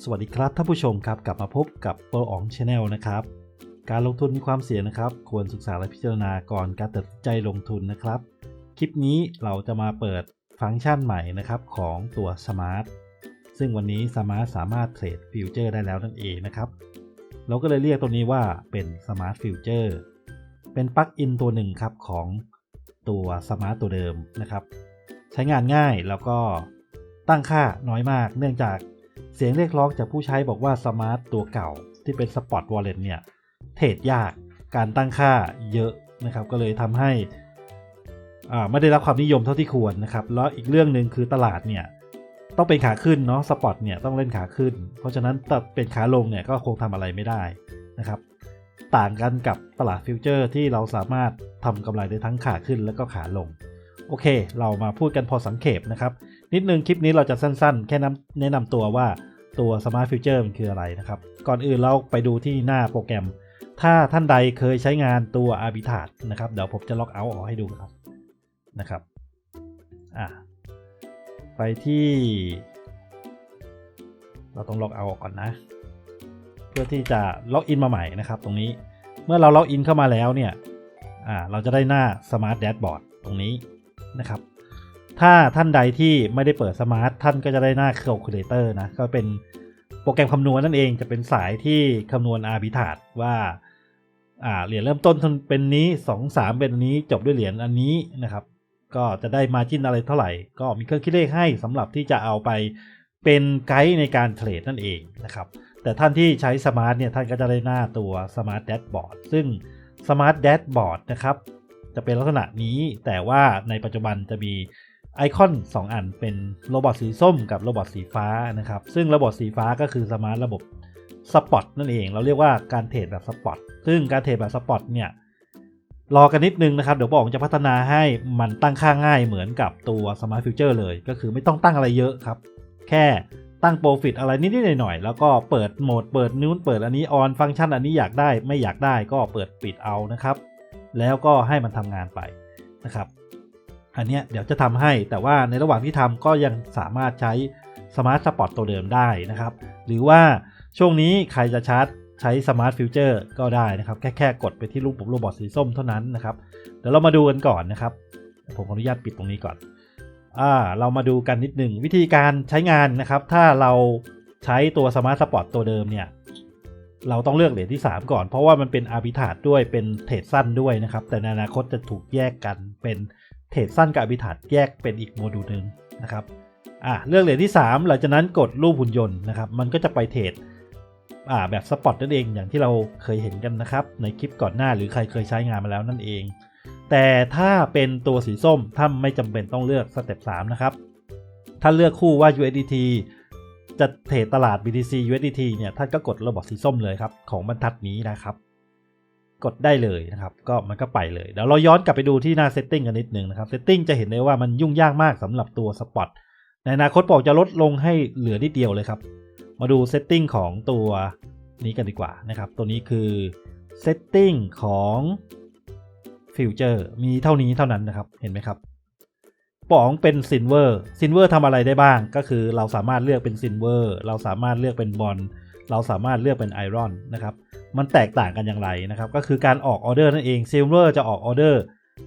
สวัสดีครับท่านผู้ชมครับกลับมาพบกับโปรอ๋องชาแนลนะครับ การลงทุนมีความเสี่ยงนะครับ ควรศึกษาและพิจารณาก่อนการตัดสินใจลงทุนนะครับ คลิปนี้เราจะมาเปิดฟังก์ชันใหม่นะครับของตัว Smart ซึ่งวันนี้ Smart สามารถเทรดฟิวเจอร์ได้แล้วนั่นเองนะครับ เราก็เลยเรียกตัวนี้ว่าเป็น Smart Future เป็นปลั๊กอินตัวหนึ่งครับของตัว Smart ตัวเดิมนะครับ ใช้งานง่ายแล้วก็ตั้งค่าน้อยมาก เนื่องจาก เสียงเรียกร้องจากผู้ใช้บอกว่าสมาร์ตตัวเก่าที่เป็น Spot Wallet เนี่ย เทรดยากการตั้งค่าเยอะนะครับ ก็เลยทำให้อ่าไม่ได้รับความนิยมเท่าที่ควรนะครับ แล้วอีกเรื่องหนึ่งคือตลาดเนี่ย ต้องเป็นขาขึ้นเนาะสปอตเนี่ยต้องเล่นขาขึ้น เพราะฉะนั้นถ้าเป็นขาลงเนี่ยก็คงทำอะไรไม่ได้นะครับ ต่างกันกับตลาดฟิวเจอร์ที่เราสามารถทำกำไรได้ทั้งขาขึ้นแล้วก็ขาลง โอเค เรามาพูดกันพอสังเขปนะครับ นิดนึงคลิปนี้เราจะสั้นๆ แค่นแนะนำตัวว่าตัว Smart Future มันคืออะไรนะครับ ก่อนอื่นเราไปดูที่หน้าโปรแกรม ถ้าท่านใดเคยใช้งานตัว Arbitrage นะครับ เดี๋ยวผมจะล็อกเอาท์ออกให้ดูครับนะครับอะไปที่ เราต้องล็อกเอาท์ออกก่อนนะ เพื่อที่จะล็อกอินมาใหม่นะครับ ตรงนี้เมื่อเราล็อกอินเข้ามาแล้วเนี่ยอ่าเราจะได้หน้า Smart Dashboard ตรงนี้ นะครับ ถ้าท่านใดที่ไม่ได้เปิดสมาร์ทท่านก็จะได้หน้า Calculator นะ ก็เป็นโปรแกรมคำนวณนั่นเองจะเป็นสายที่คำนวณอาบิทาดว่าอ่าเหรียญเริ่มต้นเป็นนี้ 2 3 เป็นนี้จบด้วยเหรียญอันนี้นะครับ ก็จะได้มาจิ้นอะไรเท่าไหร่ ก็มีเครื่องคิดเลขให้สำหรับที่จะเอาไปเป็นไกด์ในการเทรดนั่นเองนะครับ แต่ท่านที่ใช้สมาร์ทเนี่ยท่านก็จะได้หน้าตัว Smart Dashboard ซึ่ง Smart Dashboard นะครับ จะเป็นลักษณะนี้ แต่ว่าในปัจจุบันจะมีไอคอน 2 อันเป็นโรบอทสีส้มกับโรบอทสีฟ้านะครับ ซึ่งระบบสีฟ้าก็คือสมาร์ทระบบสปอตนั่นเอง เราเรียกว่าการเทรดแบบสปอตซึ่งการเทรดแบบสปอตเนี่ยรอกันนิดนึงนะครับ เดี๋ยวบอกจะพัฒนาให้มันตั้งค่าง่ายเหมือนกับตัว Smart Future เลย ก็คือไม่ต้องตั้งอะไรเยอะครับ แค่ตั้งโปรฟิตอะไรนิดๆหน่อยๆแล้วก็เปิดโหมดเปิดนู้นเปิดอันนี้ออนฟังก์ชันอันนี้อยากได้ไม่อยากได้ก็เปิดปิดเอานะครับ แล้วก็ให้มันทำงานไปนะครับ อันเนี้ยเดี๋ยวจะทำให้แต่ว่าในระหว่างที่ทำก็ยังสามารถใช้ Smart Spot ตัวเดิมได้นะครับ หรือว่าช่วงนี้ใครจะชาร์จใช้ Smart Future ก็ได้นะครับ แค่แค่กดไปที่รูปปุ่มโรบอทสีส้มเท่านั้นนะครับ เดี๋ยวเรามาดูกันก่อนนะครับ ผมขออนุญาตปิดตรงนี้ก่อนอ่าเรามาดูกันนิดหนึ่งวิธีการใช้งานนะครับ ถ้าเราใช้ตัว Smart Spot ตัวเดิมเนี่ย เราต้องเลือกเหรียญที่ 3 ก่อน เพราะว่ามันเป็นอาร์บิทาดด้วยเป็นเทรดสั้นด้วยนะครับ แต่ในอนาคตจะถูกแยกกันเป็นเทรดสั้นกับอาร์บิทาดแยกเป็นอีกโมดูลหนึ่งนะครับอ่าเลือกเหรียญที่ 3 หลังจากนั้นกดรูปหุ่นยนต์นะครับ มันก็จะไปเทรดอ่าแบบสปอตนั่นเองอย่างที่เราเคยเห็นกันนะครับ ในคลิปก่อนหน้าหรือใครเคยใช้งานมาแล้วนั่นเอง แต่ถ้าเป็นตัวสีส้มถ้าไม่จำเป็นต้องเลือกสเต็ป3นะครับ ถ้าเลือกคู่ว่า USDT จะเทรดตลาด BTC USDT เนี่ยท่านก็กดระบบสีส้มเลยครับของบรรทัดนี้นะครับ กดได้เลยนะครับ ก็มันก็ไปเลยเดี๋ยวเราย้อนกลับไปดูที่หน้า Setting กันนิดนึงนะครับ Setting จะเห็นได้ว่ามันยุ่งยากมากสำหรับตัว Spot ในอนาคตบอกจะลดลงให้เหลือนิดเดียวเลยครับ มาดู Setting ของตัวนี้กันดีกว่านะครับ ตัวนี้คือ Setting ของ Future มีเท่านี้เท่านั้นนะครับ เห็นไหมครับ ป๋องเป็นซินเวอร์ซินเวอร์ทำอะไรได้บ้าง ก็คือเราสามารถเลือกเป็นซินเวอร์เราสามารถเลือกเป็นบอลเราสามารถเลือกเป็นไอรอนนะครับมันแตกต่างกันอย่างไรนะครับ ก็คือการออกออเดอร์นั่นเองซิลเวอร์จะออกออเดอร์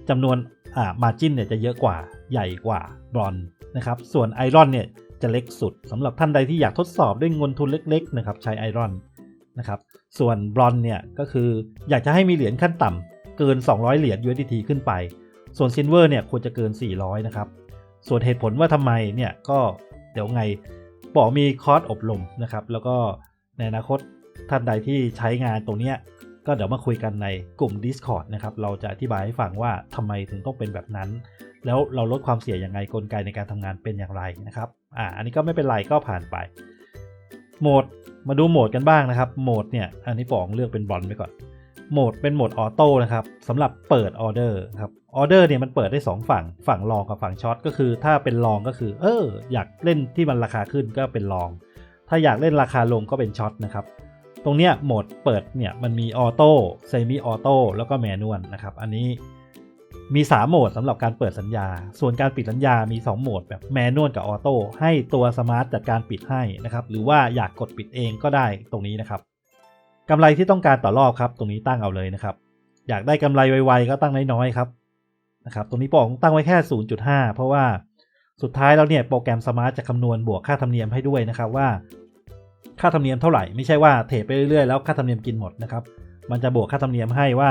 จำนวนอ่ามาจินเนี่ยจะเยอะกว่าใหญ่กว่าบอลนะครับส่วนไอรอนเนี่ยจะเล็กสุดสำหรับท่านใดที่อยากทดสอบด้วยเงินทุนเล็กๆนะครับใช้ไอรอนนะครับส่วนบอลเนี่ยก็คืออยากจะให้มีเหรียญขั้นต่ำเกิน 200 เหรียญ USDT ขึ้นไป ส่วนซินเวอร์เนี่ยควรจะเกิน 400 นะครับ ส่วนเหตุผลว่าทำไมเนี่ยก็เดี๋ยวไงบอกมีคอร์สอบรมนะครับ แล้วก็ในอนาคตท่านใดที่ใช้งานตรงเนี้ยก็เดี๋ยวมาคุยกันในกลุ่ม Discord นะครับ เราจะอธิบายให้ฟังว่าทำไมถึงต้องเป็นแบบนั้น แล้วเราลดความเสี่ยงยังไงกลไกในการทำงานเป็นอย่างไรนะครับอ่าอันนี้ก็ไม่เป็นไรก็ผ่านไป โหมดมาดูโหมดกันบ้างนะครับ โหมดเนี่ยอันนี้ปองเลือกเป็นบอลไปก่อน โหมดเป็นโหมดออโต้นะครับสำหรับเปิดออเดอร์ครับออเดอร์เนี่ยมันเปิดได้ 2 ฝั่งฝั่งลองกับฝั่งช็อตก็คือ ถ้าเป็นลองก็คือ เออ อยากเล่นที่มันราคาขึ้นก็เป็นลอง ถ้าอยากเล่นราคาลงก็เป็นช็อตนะครับตรงเนี้ยโหมดเปิดเนี่ยมันมีออโต้เซมิออโต้แล้วก็แมนนวลนะครับอันนี้มี 3 โหมดสำหรับการเปิดสัญญา ส่วนการปิดสัญญา มี 2 โหมดแบบแมนนวลกับออโต้ให้ตัวสมาร์ทจัดการปิดให้นะครับ หรือว่าอยากกดปิดเองก็ได้ตรงนี้นะครับ กำไรที่ต้องการต่อรอบครับ ตรงนี้ตั้งเอาเลยนะครับ อยากได้กำไรไวๆก็ตั้งน้อยๆครับนะครับ ตรงนี้ปองตั้งไว้แค่ 0.5 เพราะว่าสุดท้ายแล้วเนี่ยโปรแกรมสมาร์ทจะคำนวณบวกค่าธรรมเนียมให้ด้วยนะครับว่า ค่าธรรมเนียมเท่าไหร่ไม่ใช่ว่าเทรดไปเรื่อยๆแล้วค่าธรรมเนียมกินหมดนะครับมันจะบวกค่าธรรมเนียมให้ว่า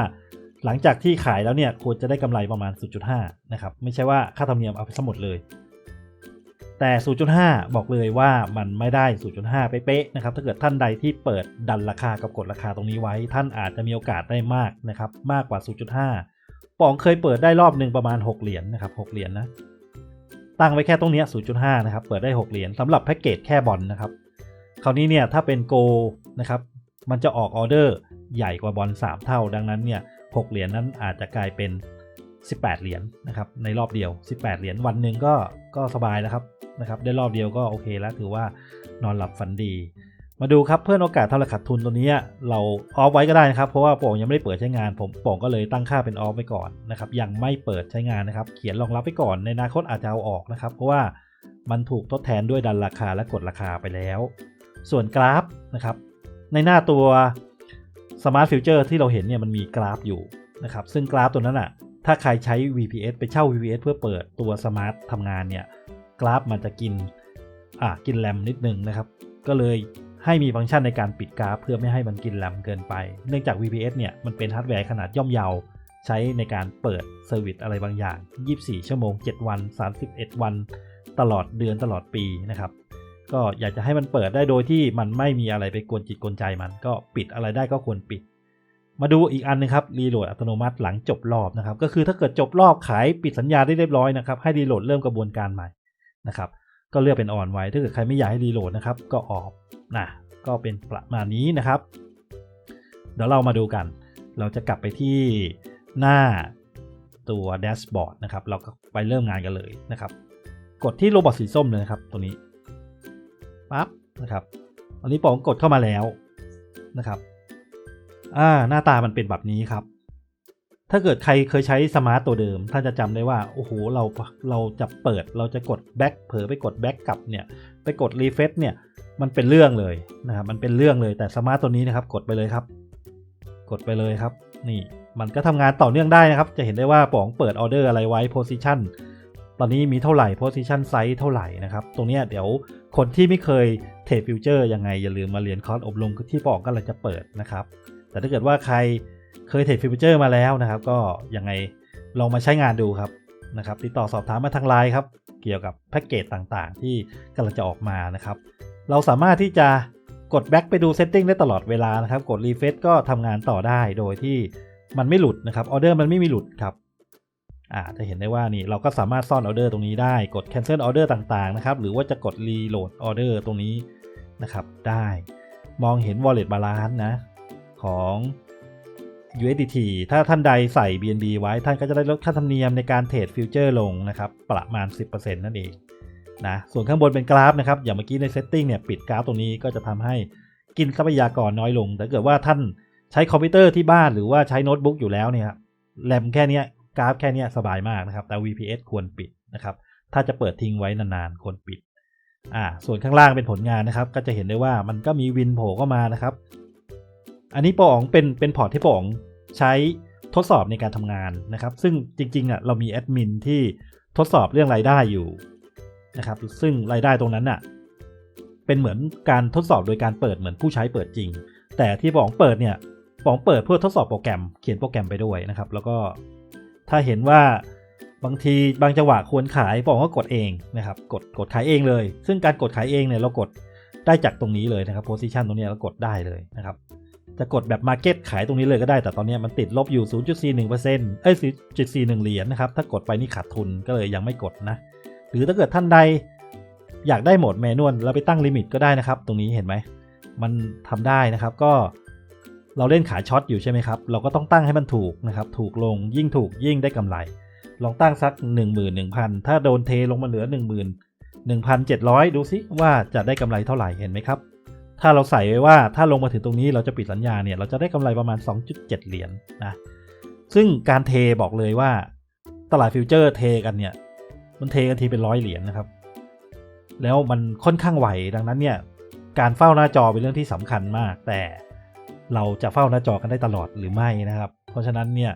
หลังจากที่ขายแล้วเนี่ยควรจะได้กำไรประมาณ 0.5 นะครับไม่ใช่ว่าค่าธรรมเนียมเอาไปทั้งหมดเลย แต่ 0.5 บอกเลยว่ามันไม่ได้ 0.5 เป๊ะๆนะครับ ถ้าเกิดท่านใดที่เปิดดันราคากับกดราคาตรงนี้ไว้ ท่านอาจจะมีโอกาสได้มากนะครับ มากกว่า 0.5ปองเคยเปิดได้รอบหนึ่งประมาณ 6 เหรียญนนะครับ 6 เหรียญนนะตั้งไว้แค่ตรงนี้ 0.5 นะครับ เปิดได้ 6 เหรียญสำหรับแพ็กเกจแค่บอลนะครับ คราวนี้เนี่ยถ้าเป็นโกนะครับ มันจะออกออเดอร์ใหญ่กว่าบอล3 เท่า ดังนั้นเนี่ย 6 เหรียญนั้นอาจจะกลายเป็น 18 เหรียญนะครับในรอบเดียว 18 เหรียญวันหนึ่งก็ก็สบายแล้วครับนะครับได้รอบเดียวก็โอเคแล้วถือว่านอนหลับฝันดี มาดูครับเพื่อนโอกาสเท่าไหร่ขาดทุนตัวนี้เราออฟไว้ก็ได้นะครับ เพราะว่าโป่งยังไม่ได้เปิดใช้งาน ผมโป่งก็เลยตั้งค่าเป็นออฟไว้ก่อนนะครับยังไม่เปิดใช้งานนะครับ เขียนรองรับไว้ก่อนในอนาคตอาจจะเอาออกนะครับ เพราะว่ามันถูกทดแทนด้วยดันราคาและกดราคาไปแล้ว ส่วนกราฟนะครับในหน้าตัว Smart Future ที่เราเห็นเนี่ยมันมีกราฟอยู่นะครับซึ่งกราฟตัวนั้นอะ ถ้าใครใช้ VPS ไปเช่า VPS เพื่อเปิดตัว Smart ทำงานเนี่ย กราฟมันจะกินอ่ากินแรมนิดนึงนะครับ ก็เลยให้มีฟังก์ชันในการปิดกราฟ เพื่อไม่ให้มันกินแรมเกินไป เนื่องจาก VPS เนี่ยมันเป็นฮาร์ดแวร์ขนาดย่อมเยาใช้ในการเปิดเซอร์วิสอะไรบางอย่าง 24 ชั่วโมง 7 วัน 31 วัน ตลอดเดือนตลอดปีนะครับ ก็อยากจะให้มันเปิดได้โดยที่มันไม่มีอะไรไปกวนจิตกวนใจมัน ก็ปิดอะไรได้ก็ควรปิด มาดูอีกอันนึงครับรีโหลดอัตโนมัติหลังจบรอบนะครับก็คือถ้าเกิดจบรอบขายปิดสัญญาได้เรียบร้อยนะครับให้รีโหลดเริ่มกระบวนการใหม่นะครับก็เลือกเป็นออนไว้ถ้าเกิดใครไม่อยากให้รีโหลดนะครับก็ออกนะก็เป็นประมาณนี้นะครับ เดี๋ยวเรามาดูกัน เราจะกลับไปที่หน้าตัวแดชบอร์ดนะครับเราก็ไปเริ่มงานกันเลยนะครับ กดที่โรบอทสีส้มเลยนะครับตัวนี้ปั๊บนะครับตอนนี้ปองกดเข้ามาแล้วนะครับ อ่าหน้าตามันเป็นแบบนี้ครับ ถ้าเกิดใครเคยใช้สมาร์ตตัวเดิมท่านจะจำได้ว่า โอ้โห เราเราจะเปิดเราจะกดแบ็คเผลอไปกดแบ็คกลับเนี่ย ไปกดรีเฟซเนี่ย มันเป็นเรื่องเลยนะครับมันเป็นเรื่องเลยแต่สมาร์ตตัวนี้นะครับ กดไปเลยครับ กดไปเลยครับ นี่มันก็ทำงานต่อเนื่องได้นะครับ จะเห็นได้ว่าป๋องเปิดออเดอร์อะไรไว้ position ตอนนี้มีเท่าไหร่ position size เท่าไหร่นะครับ ตรงนี้เดี๋ยวคนที่ไม่เคยเทรดฟิวเจอร์ยังไงอย่าลืมมาเรียนคอร์สอบรมที่ป๋องก็เลยจะเปิดนะครับ แต่ถ้าเกิดว่าใครเคยเทรดฟิวเจอร์มาแล้วนะครับ ก็ยังไงลองมาใช้งานดูครับนะครับติดต่อสอบถามมาทางไลน์ครับเกี่ยวกับแพ็กเกจต่างๆ ที่กำลังจะออกมานะครับ เราสามารถที่จะกดแบ็กไปดูเซตติ้งได้ตลอดเวลานะครับ กดรีเฟซก็ทำงานต่อได้โดยที่มันไม่หลุดนะครับออเดอร์มันไม่มีหลุดครับอ่าจะเห็นได้ว่านี่เราก็สามารถซ่อนออเดอร์ตรงนี้ได้กด cancel order ต่างๆนะครับ หรือว่าจะกด reload order ตรงนี้นะครับ ได้ มองเห็น wallet balance นะ ของ USDT ถ้าท่านใดใส่ BNB ไว้ท่านก็จะได้ลดค่าธรรมเนียมในการเทรดฟิวเจอร์ลงนะครับ ประมาณ 10%นั่นเองนะส่วนข้างบนเป็นกราฟนะครับ อย่างเมื่อกี้ใน setting เนี่ยปิดกราฟตรงนี้ก็จะทำให้กินทรัพยากรน้อยลง แต่เกิดว่าท่านใช้คอมพิวเตอร์ที่บ้านหรือว่าใช้โน้ตบุ๊กอยู่แล้วเนี่ยแรมแค่นี้กราฟแค่นี้สบายมากนะครับ แต่ VPS ควรปิดนะครับ ถ้าจะเปิดทิ้งไว้นานๆควรปิดอ่าส่วนข้างล่างเป็นผลงานนะครับ ก็จะเห็นได้ว่ามันก็มีวินโผล่เข้ามานะครับ อันนี้ปออ๋องเป็นเป็นพอร์ตที่ปออ๋องใช้ทดสอบในการทำงานนะครับ ซึ่งจริงๆอะเรามีแอดมินที่ทดสอบเรื่องรายได้อยู่นะครับ ซึ่งรายได้ตรงนั้นอะเป็นเหมือนการทดสอบโดยการเปิดเหมือนผู้ใช้เปิดจริง แต่ที่ปออ๋องเปิดเนี่ยปออ๋องเปิดเพื่อทดสอบโปรแกรม เขียนโปรแกรมไปด้วยนะครับ แล้วก็ถ้าเห็นว่าบางทีบางจังหวะควรขายปออ๋องก็กดเองนะครับ กดกดขายเองเลย ซึ่งการกดขายเองเนี่ยเรากดได้จากตรงนี้เลยนะครับ position ตรงนี้เรากดได้เลยนะครับ จะกดแบบ Market ขายตรงนี้เลยก็ได้ แต่ตอนนี้มันติดลบอยู่ 0.41%เอ้ย0.41 เหรียญนะครับ ถ้ากดไปนี่ขาดทุนก็เลยยังไม่กดนะ หรือถ้าเกิดท่านใดอยากได้โหมดแมนวลแล้วไปตั้งลิมิตก็ได้นะครับ ตรงนี้เห็นไหม มันทำได้นะครับก็เราเล่นขายช็อตอยู่ใช่ไหมครับ เราก็ต้องตั้งให้มันถูกนะครับ ถูกลงยิ่งถูกยิ่งได้กำไร ลองตั้งสัก 11,000 ถ้าโดนเทลงมาเหลือ 11,700 ดูซิว่าจะได้กำไรเท่าไหร่เห็นไหมครับ ถ้าเราใส่ไว้ว่าถ้าลงมาถึงตรงนี้เราจะปิดสัญญาเนี่ยเราจะได้กำไรประมาณ 2.7 เหรียญนนะซึ่งการเทบอกเลยว่าตลาดฟิวเจอร์เทกันเนี่ยมันเทกันทีเป็นร้อยเหรียญนะครับ แล้วมันค่อนข้างไหวดังนั้นเนี่ยการเฝ้าหน้าจอเป็นเรื่องที่สำคัญมาก แต่เราจะเฝ้าหน้าจอกันได้ตลอดหรือไม่นะครับ เพราะฉะนั้นเนี่ย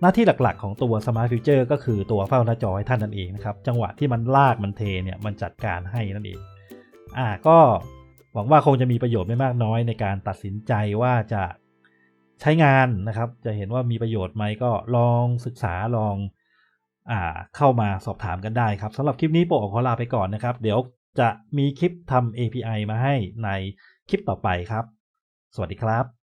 หน้าที่หลักๆ ของตัว Smart Future ก็คือตัวเฝ้าหน้าจอให้ท่านนั่นเองนะครับ จังหวะที่มันลากมันเทเนี่ยมันจัดการให้นั่นเองอ่าก็ หวังว่าคงจะมีประโยชน์ไม่มากน้อยในการตัดสินใจว่าจะใช้งานนะครับ จะเห็นว่ามีประโยชน์ไหมก็ลองศึกษาลองอ่าเข้ามาสอบถามกันได้ครับสำหรับคลิปนี้โปรขอลาไปก่อนนะครับ เดี๋ยวจะมีคลิปทำ API มาให้ในคลิปต่อไปครับ สวัสดีครับ